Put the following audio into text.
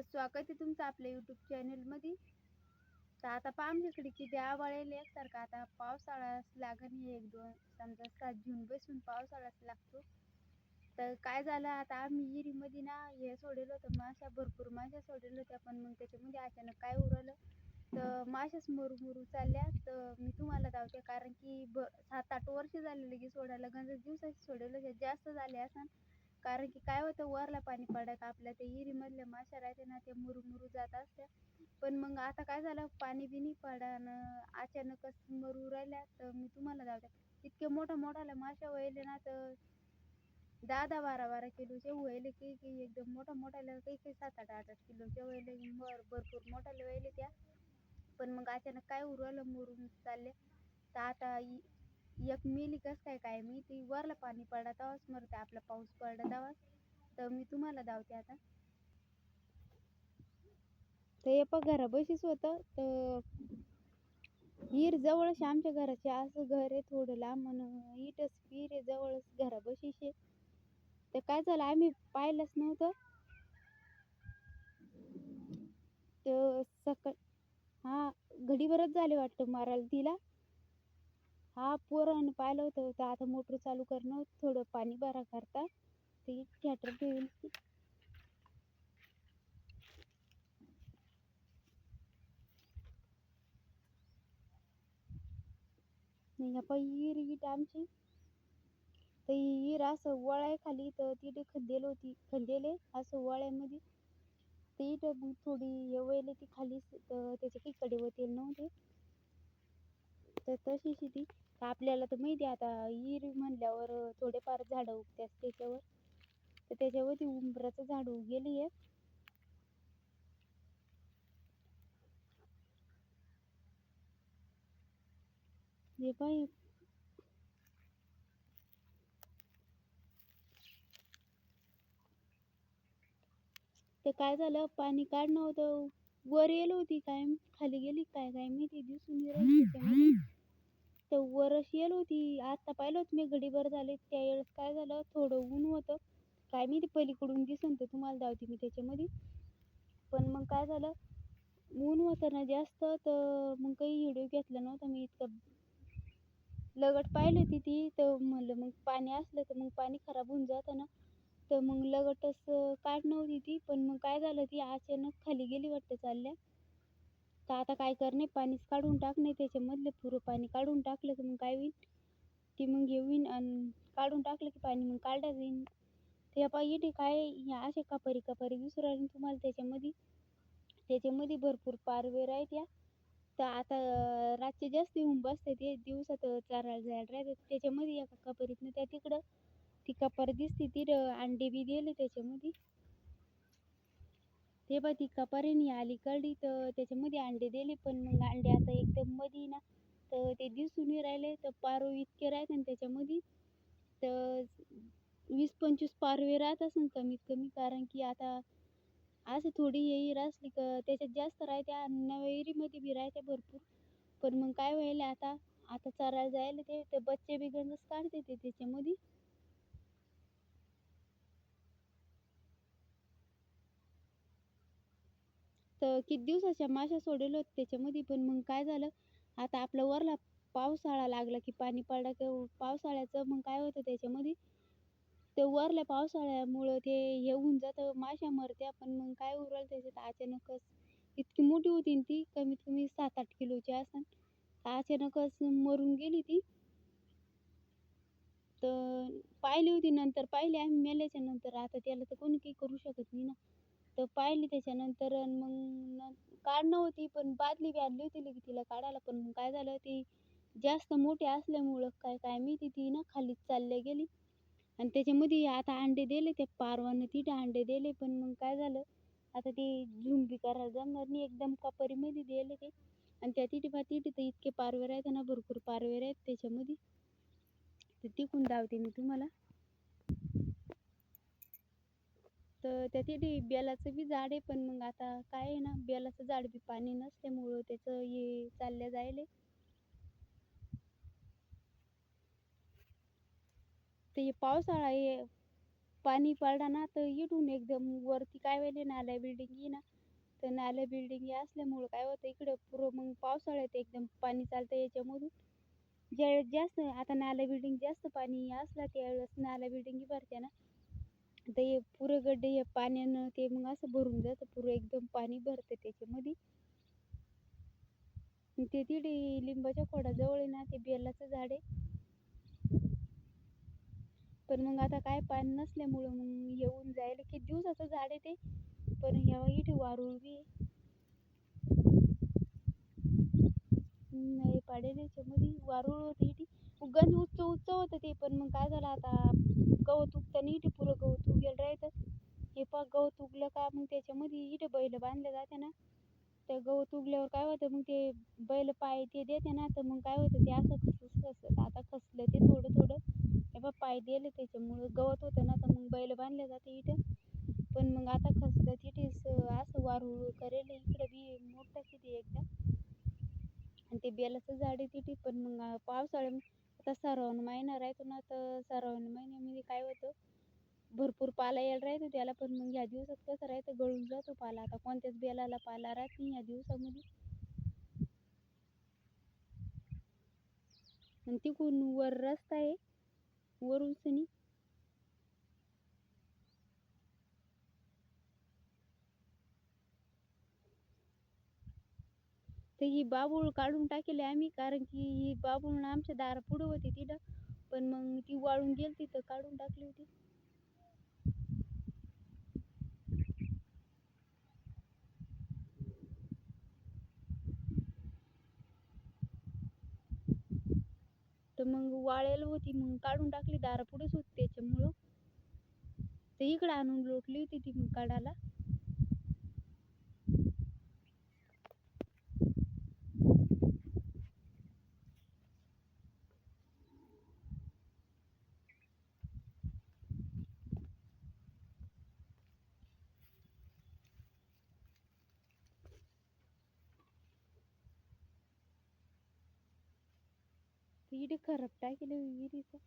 तर स्वागत आहे तुमचं आपल्या यूट्यूब चॅनलमध्ये तर आता पहा आमच्याकडे किती आवाळेले एकसारखं. आता पावसाळा लागण एक दोन समजा सात जून बसून पावसाळाच लागतो. तर काय झालं आता आम्ही विहिरीमध्ये ना हे सोडेल होतं माशा भरपूर माशा सोडेल होत्या पण मग त्याच्यामध्ये अचानक काय उरलं? तर माशाच मरू मरू चालल्या. तर मी तुम्हाला धावते कारण की ब सात आठ वर्ष झाले की सोडायला गंज दिवसाची सोडवलं जास्त झाले असं कारण की काय होतं वरला पाणी पडायचं आपल्या ते विहिरीमधल्या माश्या राहते ना ते मुरू मुरू जात असत्या. पण मग आता काय झालं पाणी बिनी पडानं अचानकच मरू राहिल्या तर मी तुम्हाला जाऊ द्या. इतके मोठ्या मोठाल्या माश्या व्हायले ना तर दहा दहा बारा बारा किलोचे व्हायले की की एकदम मोठ्या मोठ्याला काही काही सात आठ आठ आठ किलोचे व्हायले भर भरपूर मोठाले व्हायले त्या. पण मग अचानक काय उरवलं मरून चालले तर आता एक मेली कस काय काय मी ती वरला पाणी पडत तेव्हाच मरते आपला पाऊस पडत तेव्हाच. तर मी तुम्हाला धावते आता. तर हे घरा बशीच होतं तर हिर जवळच आहे आमच्या घराचे असं घर आहे थोडं लांब म्हणून इटच हिर आहे जवळच घरा बशीच आहे तर काय झालं आम्ही पाहिलंच नव्हतं. तर सकाळ हा घडीभरच झाले वाटतं मारायला तिला. हा पोरानं पाहिलं होतं तर आता मोटर चालू करणं थोडं पाणी बरा करता. ते थिएटर घेऊन. नाही आपण विहीर आमची. तर ही विहीर असं वळाय खाली तर तिथे खंदेल होती खंदेले असं वळ्यामध्ये. ते इथं थोडी हे ती खाली तर त्याचे काही होते नव्हते. तर तशी ती. तर आपल्याला तर माहिती आहे आता विहीर म्हणल्यावर थोडेफार झाडं उगतात त्याच्यावर. तर त्याच्यावरती उंबराचं झाड उगेली आहे. हे पाय तर काय झालं? पाणी काढणं होतं. वर येल होती काय? खाली गेली काय? काय माहिती? दिसून नाही तर वरच येल होती. आता पाहिलं होतं मी घडीभर झाले. त्यावेळेस काय झालं थोडं ऊन होतं. काय माहिती पलीकडून दिसन तर तुम्हाला धावते मी त्याच्यामध्ये. पण मग काय झालं ऊन होतं ना जास्त तर मग काही व्हिडिओ घेतला नव्हता मी इतकं. लगट पाहिली होती ती तर म्हणलं मग पाणी असलं तर मग पाणी खराब होऊन जातं ना. तर मग लगटच काढ नव्हती ती पण मग काय झालं ती अचानक खाली गेली वाटतं चालल्या. तर आता काय करणे पाणीच काढून टाकणे त्याच्यामधलं पुरं पाणी काढून टाकलं की मग काय होईल? ती मग घेऊन आणि काढून टाकलं की पाणी मग काढलं जाईन. ते पाहिजे काय ह्या असे कपारी कपारी दिसू राहिले तुम्हाला त्याच्यामध्ये. त्याच्यामध्ये भरपूर पारवे या तर आता रातचे जास्त येऊन बसते ते दिवसात चारायला जायला राहते. त्याच्यामध्ये एका कपारीतनं त्या तिकडं ती कपारी दिसते तिथं अंडे बी दिले त्याच्यामध्ये. ते बघ ती कपारीनी आली कळली तर त्याच्यामध्ये अंडे दिले पण मग अंडे आता एकदम मध्ये ना तर ते दिसून नाही राहिले तर पारो इतके राहते ना त्याच्यामध्ये तर वीस पंचवीस पारवे राहत असेल कमीत कमी कारण की आता असं थोडी येईर असली का त्याच्यात जास्त राहते नव्या एरीमध्ये बी राहते भरपूर. पण मग काय व्हायला आता आता चरायला जायला ते ते बच्चे बी गंजच काढते ते त्याच्यामध्ये. किती दिवसाच्या माशा सोडेल होत त्याच्यामध्ये पण मग काय झालं? आता आपला वरला पावसाळा लागला की पाणी पडला की पावसाळ्याचं मग काय होतं त्याच्यामध्ये? ते वरल्या पावसाळ्यामुळं ते हे होऊन जातं माशा मरत्या पण मग काय उरलं त्याच्यात? अचानकच इतकी मोठी होती ना ती कमीत कमी सात आठ किलोची असन तर अचानकच मरून गेली ती. तर पाहिली होती नंतर पाहिली आम्ही मेल्याच्या नंतर. आता त्याला तर कोणी काही करू शकत नाही ना. तर पाहिली त्याच्यानंतर आणि मग न काढणं होती पण बादली बी आणली होती की तिला काढायला. पण मग काय झालं ती जास्त मोठी असल्यामुळं काय काय माहिती ती ना खालीच चालल्या गेली. आणि त्याच्यामध्ये आता अंडे दिले त्या पारवानं तिथे अंडे दिले. पण मग काय झालं आता ते झुम बी करायला जमणार नाही. एकदम कपारीमध्ये दिले ते. आणि त्या तिथे पा तिथे तर इतके पारवेर आहेत ना भरपूर पारवेर आहेत त्याच्यामध्ये. तर तिकून धावते मी तुम्हाला. तर त्या तिथे बेलाचं बी झाड आहे पण मग आता काय आहे ना बेलाचं झाड बी पाणी नसल्यामुळं त्याचं हे चालल्या जायले. ते हे पावसाळा आहे पाणी पडला ना तर इडून एकदम वरती काय व्हायले नाल्या बिल्डिंगी ना तर नाल्या बिल्डिंग असल्यामुळं काय होतं इकडं पुरं मग पावसाळ्यात एकदम पाणी चालतं याच्यामधून. ज्यावेळेस जास्त आता नाल्या बिल्डिंग जास्त पाणी असला त्यावेळेस नाल्या बिल्डिंग भरते ना. ते हे पुरं गड्डे हे पाण्यानं ते मग असं भरून जातं पुरं एकदम पाणी भरतं त्याच्यामध्ये. ते तिथे लिंबाच्या खोडाजवळ आहे ना ते बेलाचं झाड आहे. पण मग आता काय पाणी नसल्यामुळं मग येऊन जायला किती दिवसाचं झाड आहे ते. पण ह्या इथे वारूळ बी आहे. नाही पाडे याच्यामध्ये. वारूळ होते इथे. गंज उच उच होतं ते पण मग काय झालं आता गवत उगताना इथे पुरं गवत उगेल राहतं हे पा गवत उगलं का? मग त्याच्यामध्ये इथे बैल बांधले जाते ना. तर गवत उगल्यावर काय होतं? मग ते बैल पाय ते देते ना तर मग काय होतं? ते असं खसखस खसत. आता खसलं ते थोडं थोडं. हे बा पाय दिले त्याच्यामुळं गवत होतं ना तर मग बैल बांधले जाते इथं. पण मग आता खसलं तिथेच असं वारूळ करेल. इकडं बी मोठं किती एकदम आणि ते बेलाचं झाड आहे तिथे पण मग पावसाळ्यात आता श्रावण महिना राहतो ना तर श्रावण महिन्यामध्ये काय होतं? भरपूर पाला यायला राहतो त्याला पण मग ह्या दिवसात कसं राहतं? गळून जातो पाला. आता कोणत्याच बेलाला पाला राहत नाही ह्या दिवसामध्ये. आणि तिकडून वर रस्ता आहे. वरून सनी तर ही बाबूळ काढून टाकेले आम्ही कारण की ही बाबूळ आमच्या दारा पुढं होती तिथं. पण मग ती वाळून गेली तर काढून टाकली होती. तर मग वाळेल होती मग काढून टाकली दारा पुढेच होती त्याच्यामुळं. तर इकडं आणून लोटली होती ती मग काढायला. तर इथे खरप टाकेलं विहिरीचं